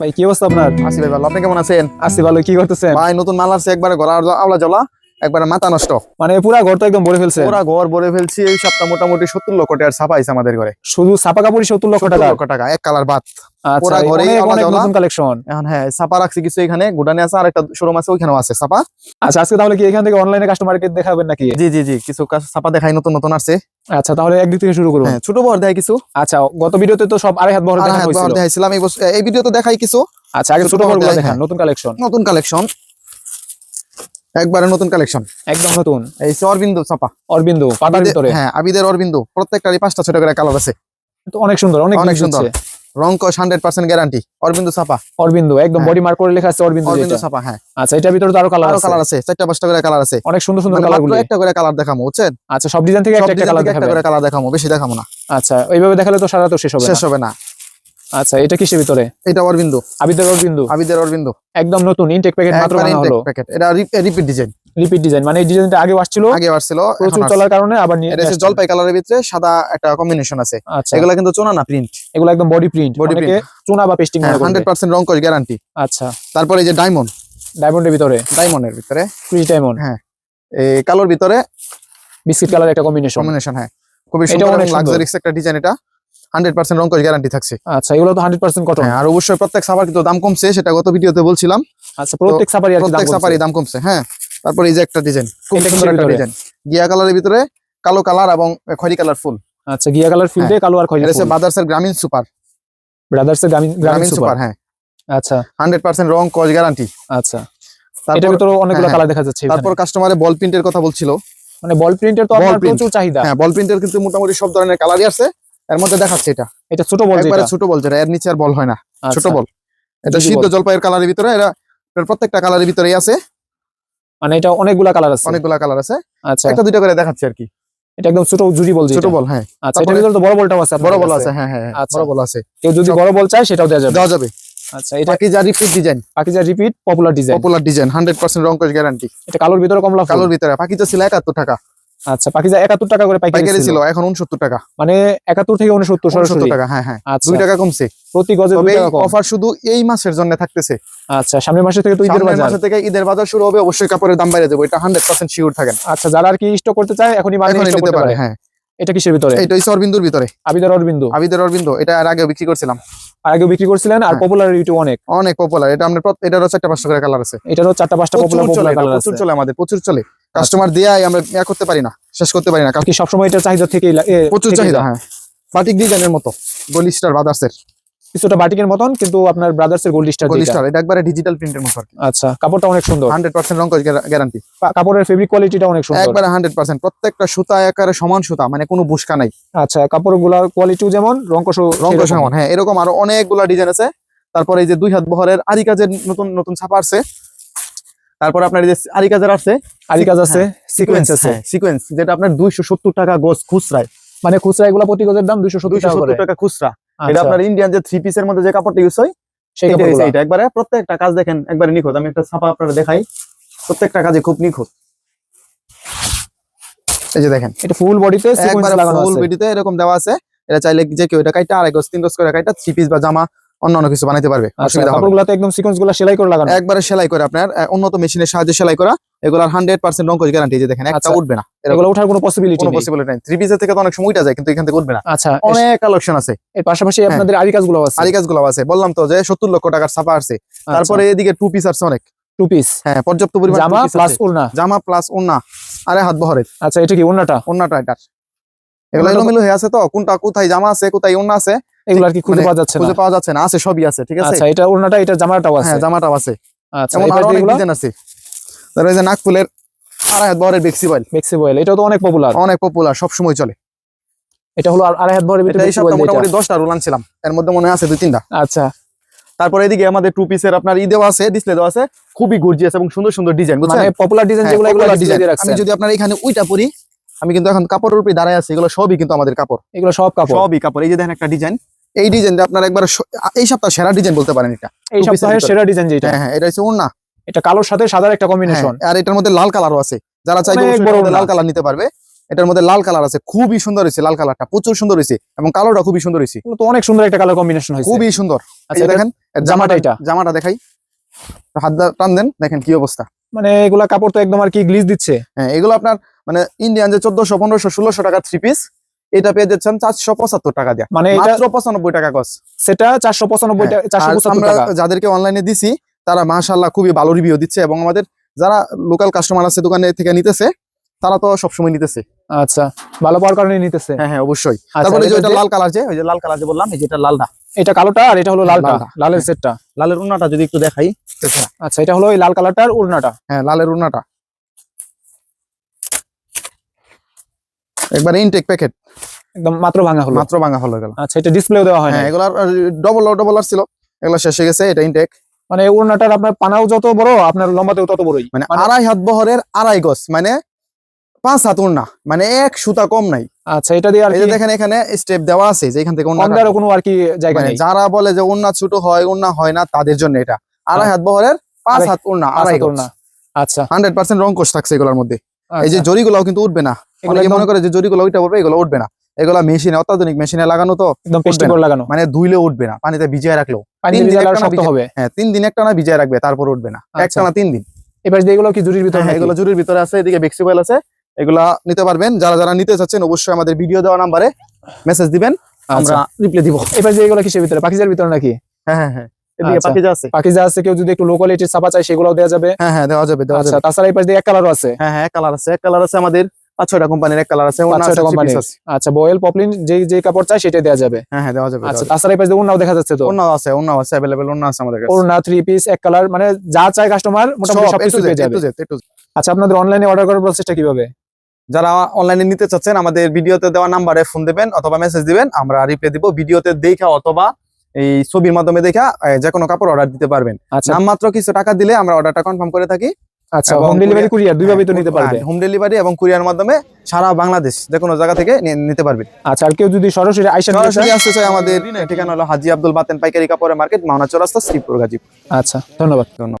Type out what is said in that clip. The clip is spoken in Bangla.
ভাই কি অবস্থা আপনার? আসি ভাই ভালো। আপনি কেমন আছেন? আসি ভালো কি করতেছেন? ভাই নতুন মাল আছে একবারে গলা আওলা জ্বলা। একবারে মাথা নষ্ট। মানে পুরা ঘর তো একদম ভরে ফেলছে। পুরা ঘর ভরে ফেলছি এই সপ্তাহ মোটামুটি সত্তর লক্ষ টাকার ছাপা আছে আমাদের ঘরে। শুধু ছাপা কাপড়ই সত্তর লক্ষ 70 টাকা? লক্ষ টাকা এক কালার বাদ পুরা জ্বলা। নতুন কালেকশন এখন হ্যাঁ ছাপা রাখছি কিছু এখানে গুডানে আছে আর একটা শোরুম আছে ওইখানেও আছে ছাপা। আচ্ছা আজকে তাহলে কি এখান থেকে অনলাইনে কাস্টমারকে দেখাবেন নাকি? জি জি জি কিছু ছাপা দেখাই নতুন নতুন আছে আচ্ছা তাহলে একদিক থেকে শুরু করুন। হ্যাঁ ছোট বড় দেখাই কিছু। আচ্ছা গত ভিডিওতে তো সব আড়াই হাত হয়েছিল। দেখাইছিলাম এই বছর- এই ভিডিও দেখাই কিছু। আচ্ছা আগে ছোট বড় বড় দেখান। নতুন কালেকশন নতুন কালেকশন একবারে নতুন কালেকশন। একদম নতুন। এই অরবিন্দু ছাপা অরবিন্দু পাতার ভিতরে। হ্যাঁ আবিদের অরবিন্দু। প্রত্যেকটারই পাঁচটা ছোট করে কালার আছে। তো অনেক সুন্দর অনেক অনেক সুন্দর। রং কস হান্ড্রেড পার্সেন্ট গ্যারান্টি অরবিন্দু ছাপা অরবিন্দু একদম হ্যাঁ। বডি মার্ক করে লেখা আছে অরবিন্দু অরবিন্দু। ছাপা হ্যাঁ। আচ্ছা এটার ভিতরে তো আরও কালার আছে। কালার আছে চারটা পাঁচটা করে কালার আছে। অনেক সুন্দর সুন্দর মানে কালার গুলি একটা করে কালার দেখামো বুঝছেন? আচ্ছা সব ডিজাইন থেকে একটা একটা কালার থেকে একটা করে কালার দেখামো বেশি দেখামো না। আচ্ছা এইভাবে দেখালে তো সারা তো শেষ হবে না। শেষ হবে না। আচ্ছা এটা কিসের ভিতরে? এটা অরবিন্দু। আবিদের অরবিন্দু? আবিদের অরবিন্দু। একদম নতুন ইনটেক প্যাকেট মাত্র বানানো হলো। প্যাকেট এটা রিপিট ডিজাইন রিপিট ডিজাইন মানে এই ডিজাইনটা আগে আসছিল আগে আসছিল প্রচুর চলার কারণে আবার নিয়ে এটা। জলপাই কালারের ভিতরে সাদা একটা কম্বিনেশন আছে। আচ্ছা। এগুলা কিন্তু চোনা না প্রিন্ট এগুলো একদম বডি প্রিন্ট বডি অনেকে চুনা বা পেস্টিং মনে হান্ড্রেড করবে। পার্সেন্ট রং কস গ্যারান্টি আচ্ছা। তারপরে এই যে ডায়মন্ড ডায়মন্ডের ভিতরে? ডায়মন্ডের ভিতরে। ফ্রি ডায়মন্ড হ্যাঁ। এই কালোর ভিতরে বিস্কিট কালার একটা কম্বিনেশন কম্বিনেশন হ্যাঁ। খুবই সুন্দর। লাক্সারিক্স একটা ডিজাইন এটা। হান্ড্রেড পার্সেন্ট রং গ্যারান্টি থাকছে। আচ্ছা এগুলো তো হান্ড্রেড পার্সেন্ট কটন হ্যাঁ আর অবশ্যই প্রত্যেক সাবার কিন্তু দাম কমছে সেটা গত ভিডিওতে বলছিলাম। আচ্ছা প্রত্যেক প্রত্যেক দাম কমছে হ্যাঁ। তারপরে এই যে একটা ডিজাইন খুব সুন্দর একটা ডিজাইন গিয়া কালারের ভিতরে কালো কালার এবং খয়রি কালার ফুল। আচ্ছা গিয়া কালার ফিল দিয়ে কালো আর খয়েরি এটা গ্রামীণ সুপার ব্রাদার্স এর গ্রামীণ গ্রামীণ সুপার হ্যাঁ। আচ্ছা। হান্ড্রেড পার্সেন্ট রং কস গ্যারান্টি আচ্ছা। তারপর ভিতরে অনেকগুলো হ্যাঁ, কালার দেখা যাচ্ছে তারপর কাস্টমারে বল প্রিন্টের কথা বলছিল। মানে বল প্রিন্টের তো আপনার প্রচুর চাহিদা। হ্যাঁ বল প্রিন্টের কিন্তু মোটামুটি সব ধরনের কালারই আছে। এর মধ্যে দেখাচ্ছে এটা। এটা ছোট বল একবারে ছোট বল যেটা এর নিচে আর বল হয় না। ছোট আচ্ছা, বল। এটা সিদ্ধ। জলপাইয়ের কালারের ভিতরে এটা এটার প্রত্যেকটা কালারের ভিতরেই আছে। মানে এটা অনেকগুলা কালার আছে। অনেকগুলা কালার আছে। আচ্ছা। একটা দুইটা করে দেখাচ্ছি আর কি। এটা একদম ছোট জুড়ি বল ছোট বল হ্যাঁ। আচ্ছা এটার তারপরে- ভিতরে তো বড় বলটাও আছে বড় বল আছে হ্যাঁ হ্যাঁ হ্যাঁ, আচ্ছা। বড় বল আছে। কেউ যদি বড় বল চায় সেটাও দেওয়া যাবে। দেওয়া যাবে। আচ্ছা এটা বাকি যা repeat design. Pakiza repeat popular design popular design hundred percent রং কস গ্যারান্টি এটা কালোর ভিতরে কমলা কালোর ভিতরে পাকিজা ছিল একাত্তর টাকা। আচ্ছা পাকিজা একাত্তর টাকা করে পাইকারি ছিল। এখন উনসত্তর টাকা। মানে একাত্তর থেকে উনসত্তর সরাসরি। টাকা হ্যাঁ হ্যাঁ। আচ্ছা। দুই টাকা কমছে। প্রতি গজে অফার শুধু এই মাসের জন্য থাকতেছে। আচ্ছা সামনের মাসে থেকে তো ঈদের সামনের বাজার। মাসে থেকে ঈদের বাজার শুরু হবে অবশ্যই কাপড়ের দাম বাইরে দেবো। এটা হান্ড্রেড পার্সেন্ট শিওর থাকেন। আচ্ছা যারা আর কি স্টক করতে চায় এখনই মানে এখন স্টক করতে পারে হ্যাঁ। এটা কিসের ভিতরে? এইটা হচ্ছে অরবিন্দুর ভিতরে। আবিদার অরবিন্দু আবিদের অরবিন্দু এটা আর আগে বিক্রি করছিলাম। আগে বিক্রি করছিলেন আর হ্যাঁ। পপুলার ইউটিউব অনেক। অনেক পপুলার এটা আমরা এটারও চারটা পাঁচটা করে কালার আছে। এটারও চারটা পাঁচটা পপুলার চলে এটা, প্রচুর চলে আমাদের প্রচুর চলে। কাস্টমার দিয়ে আমরা ইয়া করতে পারি না শেষ করতে পারি না কি সবসময় এটা চাহিদা থেকেই প্রচুর চাহিদা। হ্যাঁ। বাটিক ডিজাইনের মতো গোলি স্টার বাদার্সের কিছুটা বাটিকের মতন কিন্তু আপনার ব্রাদার্স এর গোল্ড স্টার গোলি স্টার এটা একবারে ডিজিটাল প্রিন্টের মতো আচ্ছা কাপড়টা অনেক সুন্দর। হান্ড্রেড পার্সেন্ট রং গ্যারান্টি কাপড়ের ফেব্রিক কোয়ালিটিটা অনেক সুন্দর। একবারে হান্ড্রেড পার্সেন্ট প্রত্যেকটা সুতা একারে সমান সুতা মানে কোনো বুসকা নাই। আচ্ছা কাপড়গুলার কোয়ালিটিও যেমন রংকশ রং সমান হ্যাঁ এরকম আরও অনেকগুলা ডিজাইন আছে। তারপরে এই যে দুই হাত বহরের আরি কাজের নতুন নতুন ছাপা আছে তারপরে আপনার এই যে আরি কাজের আছে আরি কাজ আছে। সিকোয়েন্স আছে সিকোয়েন্স যেটা আপনার দুইশো সত্তর টাকা গোস খুচরায়। মানে খুচরা এগুলা প্রতি গজের দাম দুইশো সত্তর টাকা খুচরা। এটা আচ্ছা, আপনার ইন্ডিয়ান যে থ্রি পিসের মধ্যে যে কাপড়টা ইউজ হয় এটা। এটা। একবারে প্রত্যেকটা কাজ দেখেন একবারে নিখুঁত। আমি একটা ছাপা আপনারা দেখাই। প্রত্যেকটা কাজে খুব নিখুঁত। এই যে দেখেন। এটা ফুল বডিতে একবারে ফুল ভিডিওতে এরকম দেওয়া আছে। এটা চাইলে যে কেউ এটা কাইটা আড়াই গজ তিন গজ করে কাইটা থ্রি পিস বা জামা অন্যান্য কিছু বানাইতে পারবে আচ্ছা অসুবিধা হবে একদম সিকোয়েন্সগুলা সেলাই করে লাগানো। একবারে সেলাই করে আপনার উন্নত মেশিনের সাহায্যে সেলাই করা এগুলার হান্ড্রেড পার্সেন্ট রং গ্যারান্টি যে দেখেন একটা আচ্ছা। উঠবে না। এগুলো ওঠার কোনো পসিবিলিটি কোনো পসিবিলিটি নাই। থ্রি পিসের থেকে তো অনেক যায় কিন্তু এখান থেকে উঠবে না। আচ্ছা অনেক কালেকশন আছে। এর পাশাপাশি হ্যাঁ। আপনাদের আরি কাজগুলো আছে। আরি কাজগুলো আছে। বললাম তো যে সত্তর লক্ষ টাকার ছাপা আছে। আচ্ছা। তারপরে এদিকে টু পিস আছে অনেক। টু পিস হ্যাঁ পর্যাপ্ত পরিমাণ জামা প্লাস আছে। জামা প্লাস ওন্না আরে হাত বহরের। আচ্ছা এটা কি উড়নাটা ওন্নাটা এটার এগুলো এলোমেলো হয়ে আছে তো। কোনটা কোথায় জামা আছে কোথায় ওন্না আছে এগুলো আর কি খুঁজে মানে পাওয়া যাচ্ছে না। খুঁজে পাওয়া যাচ্ছে না আছে সবই আছে ঠিক আছে? আচ্ছা এটা উড়নাটা এটা জামাটাও আছে? হ্যাঁ জামাটাও আছে। আচ্ছা এমন আরও অনেক ডিজাইন আছে। তারপরে এই যে নাকফুলের আড়াই হাত বহরের বেক্সি বয়েল। ফ্লেক্সিবল এটাও তো অনেক পপুলার অনেক পপুলার সব সময় চলে। এটা হলো আড়াই হাত ভিতরে এটা এই সপ্তাহে। মোটামুটি দশটা রোল আনছিলাম। এর মধ্যে মনে আছে দুই তিনটা। আচ্ছা। তারপরে এদিকে আমাদের টু পিসের আপনার ই দেওয়া আছে ডিসপ্লে দেওয়া আছে। খুবই গর্জিয়াস এবং সুন্দর সুন্দর ডিজাইন বুঝছেন? মানে পপুলার ডিজাইন হ্যাঁ, যেগুলো এগুলো ডিজাইন আমি যদি আপনার এখানে উইটা পরি আমি কিন্তু এখন কাপড়ের উপরে দাঁড়ায় আছি এগুলো সবই কিন্তু আমাদের কাপড়। এগুলো সব কাপড়? সবই কাপড় এই যে দেখেন একটা ডিজাইন এই ডিজাইনটা আপনার একবার এই সপ্তাহ সেরা ডিজাইন বলতে পারেন এটা। এই সপ্তাহের সেরা ডিজাইন যেটা। হ্যাঁ হ্যাঁ এটা হচ্ছে ওন্না এটা কালোর সাথে সাদার একটা কম্বিনেশন হ্যাঁ, আর এটার মধ্যে লাল কালারও আছে। যারা চাইবে ওড়না। লাল কালার নিতে পারবে। এটার মধ্যে লাল কালার আছে খুবই সুন্দর হয়েছে লাল কালারটা প্রচুর সুন্দর হয়েছে এবং কালোটা খুবই সুন্দর হয়েছে। তো অনেক সুন্দর একটা কালার কম্বিনেশন হয়েছে। খুবই সুন্দর। আচ্ছা, দেখেন জামাটা এটা? জামাটা দেখাই। হাত দা- টান দেন দেখেন কি অবস্থা। মানে এগুলা কাপড় তো একদম আর কি গ্লিজ দিচ্ছে। হ্যাঁ এগুলো আপনার মানে ইন্ডিয়ান যে চোদ্দশো পনেরোশো ষোলোশো টাকা থ্রি পিস এটা পেয়ে যাচ্ছেন চারশো পঁচাত্তর টাকা দিয়ে। মানে মাত্র পঁচানব্বই টাকা গছ সেটা চারশো পঁচানব্বই হ্যাঁ, চারশো আর টাকা। যাদেরকে অনলাইনে দিছি তারা মাশাল্লাহ খুবই ভালো রিভিউ দিচ্ছে এবং আমাদের যারা লোকাল কাস্টমার আছে দোকানে থেকে নিতেছে তারা তো সবসময় নিতেছে। আচ্ছা ভালো পাওয়ার কারণে নিতেছে। হ্যাঁ হ্যাঁ অবশ্যই। আচ্ছা, তারপরে যে এটা ওইটা লাল কালার যে ওই যে লাল কালার যে বললাম এই যেটা লালটা। এটা কালোটা আর এটা হলো হ্যাঁ, লালটা। লালের সেটটা লালের উন্নাটা যদি একটু দেখাই। আচ্ছা এটা হলো এই লাল কালারটার উড়নাটা হ্যাঁ লালের উন্নাটা। একবার ইনটেক প্যাকেট একদম মাত্র ভাঙা হলো। মাত্র ভাঙা হলো গেল আচ্ছা এটা ডিসপ্লেও দেওয়া হয় না এগুলার ডবল ডবল আর ছিল। এগুলো শেষ হয়ে গেছে এটা ইনটেক মানে উড়নাটার আপনার পানাও যত বড় আপনার লম্বাতেও তত বড়ই। মানে মানে- আড়াই হাত বহরের আড়াই গজ মানে পাঁচ হাত উন্না মানে এক সুতা কম নাই। আচ্ছা এটা দিয়ে আর এই দেখেন এখানে স্টেপ দেওয়া আছে যে এখান থেকে উন্না কোনো আর কি জায়গা মানে নেই। যারা বলে যে উন্না ছোট হয় উন্না হয় না তাদের জন্য এটা। আড়াই হ্যাঁ। হাত বহরের পাঁচ হাত পাঁচ আড়াই ওড়না। আচ্ছা। হান্ড্রেড পার্সেন্ট রং কোষ থাকছে এগুলোর মধ্যে। এই যে আচ্ছা। জরিগুলাও কিন্তু উঠবে না। এগুলো অনেকে মনে করে যে জরিগুলো ওইটা উঠবে এগুলো উঠবে না। এগুলা মেশিনে অত্যাধুনিক মেশিনে লাগানো তো লাগানো। মানে ধুইলে উঠবে না পানিতে ভিজিয়ে রাখলেও। পানি তিন দিন হবে। হ্যাঁ তিন দিন একটা না ভিজিয়ে রাখবে তারপর উঠবে না। আচ্ছা। একটা না তিন দিন। এবার যে এগুলো কি জুরির ভিতরে হ্যাঁ, এগুলো জুরির ভিতরে আছে এদিকে বেক্সিবল আছে। এগুলা নিতে পারবেন। যারা যারা নিতে চাচ্ছেন অবশ্যই আমাদের ভিডিও দেওয়া নাম্বারে মেসেজ দিবেন। আমরা আচ্ছা। রিপ্লাই দিব। এবার যে এগুলো কিসের ভিতরে? পাখিজার ভিতরে নাকি? হ্যাঁ হ্যাঁ হ্যাঁ। আচ্ছা। আছে? কেউ যদি একটু লো কোয়ালিটির ছাপা সেগুলোও দেওয়া যাবে। হ্যাঁ হ্যাঁ দেওয়া যাবে দেওয়া আচ্ছা যাবে। তাছাড়া এই পাশ এক কালারও আছে। হ্যাঁ হ্যাঁ কালার আছে এক কালার আছে আমাদের পাঁচ ছয়টা কোম্পানির এক কালার আছে পাঁচ ছয়টা। আচ্ছা বয়েল পপলিন যে যে কাপড় চাই সেটাই দেওয়া যাবে। হ্যাঁ হ্যাঁ দেওয়া যাবে আচ্ছা তাছাড়া এই পাশ দিয়ে দেখা যাচ্ছে তো আছে আছে আছে আমাদের কাছে। থ্রি পিস এক কালার মানে যা চাই কাস্টমার মোটামুটি সবকিছু পেয়ে যাবে। আচ্ছা আপনাদের অনলাইনে অর্ডার করার প্রসেসটা কীভাবে? যারা অনলাইনে নিতে চাচ্ছেন আমাদের ভিডিওতে দেওয়া নাম্বারে ফোন দিবেন অথবা মেসেজ দিবেন আমরা রিপ্লাই দিব। ভিডিওতে দেখা অথবা এই ছবির মাধ্যমে দেখা যে কোনো কাপড় অর্ডার দিতে পারবেন। নাম নামমাত্র কিছু টাকা দিলে আমরা অর্ডারটা কনফার্ম করে থাকি। আচ্ছা হোম ডেলিভারি কুরিয়ার দুইভাবেই তো নিতে পারবে। হোম ডেলিভারি এবং কুরিয়ার মাধ্যমে সারা বাংলাদেশ যে কোনো জায়গা থেকে নিতে পারবেন আচ্ছা আর কেউ যদি সরাসরি আইসা সরাসরি আসতে চাই আমাদের ঠিকানা হলো হাজি আব্দুল বাতেন পাইকারি কাপড়ের মার্কেট মাওনা চৌরাস্তা শ্রীপুর গাজীপুর। আচ্ছা ধন্যবাদ। ধন্যবাদ।